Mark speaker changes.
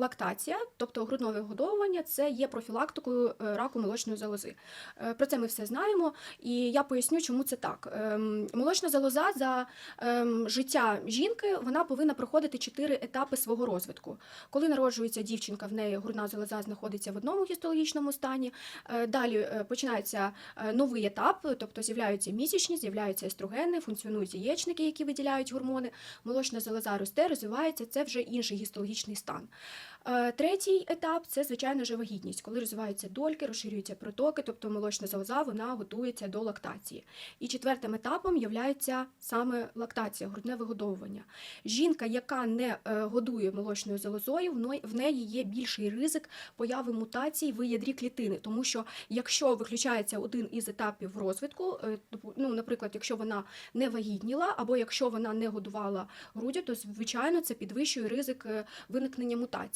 Speaker 1: лактація, тобто грудне вигодовування, це є профілактикою е, раку молочної залози. Е, Про це ми все знаємо, і я поясню, чому це так. Ем, Молочна залоза за ем, життя жінки вона повинна проходити чотири етапи свого розвитку. Коли народжується дівчинка, в неї грудна залоза знаходиться в одному гістологічному стані. Е, Далі починається новий етап, тобто з'являються місячні, з'являються естрогени, функціонують яєчники, які виділяють гормони. Молочна залоза росте, розвивається. Це вже інший гістологічний стан. Е, Третій етап це звичайно ж вагітність, коли розвиваються дольки, розширюються протоки, тобто молочна залоза вона готується до лактації. І четвертим етапом є саме лактація, грудне вигодовування. Жінка, яка не е, годує молочною залозою, в неї є більший ризик появи мутацій в ядрі клітини, тому що якщо виключається один із етапів розвитку, е, ну, наприклад, якщо вона не вагітніла або якщо вона не годувала груддю, то звичайно це підвищує ризик виникнення мутацій.